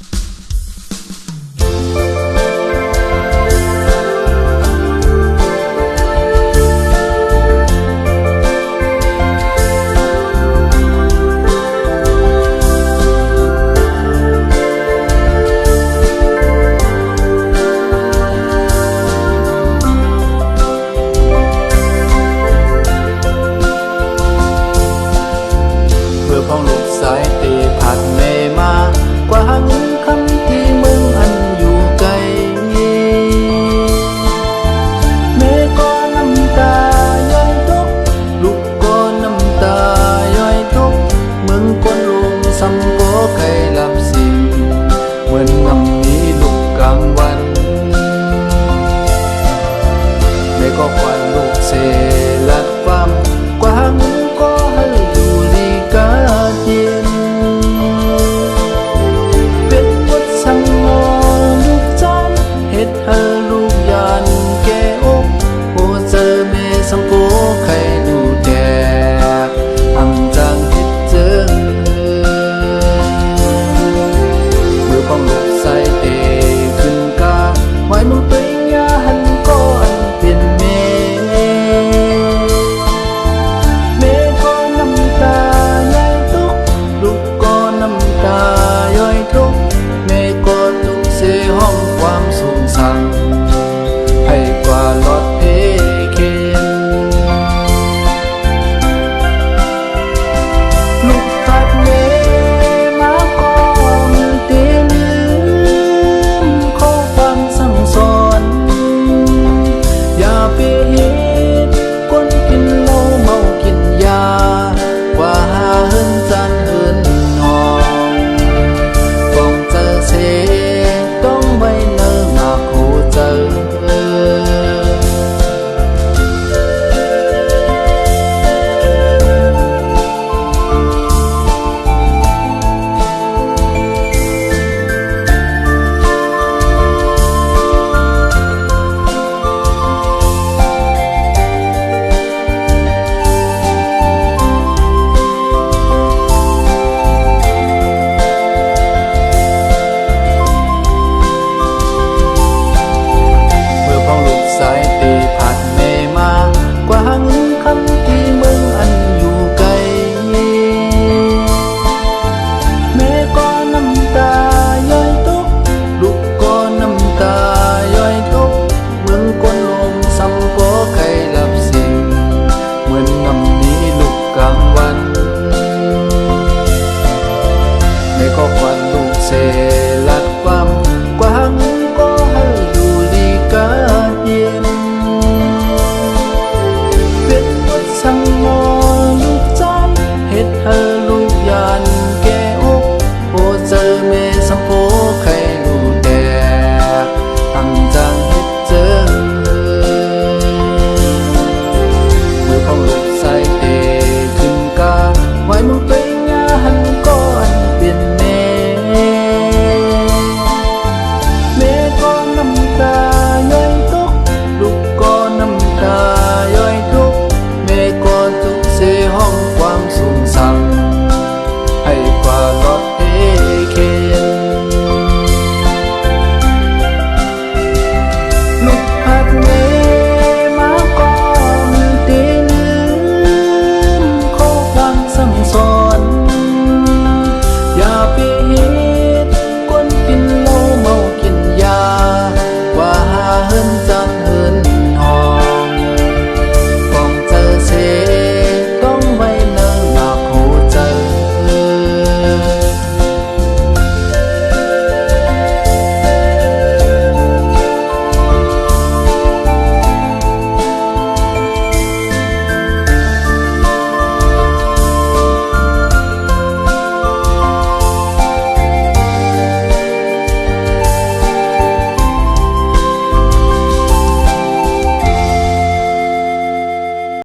you cây lạp xìm Mượn ngầm ní lục càng văn Mẹ có khoản lục xìm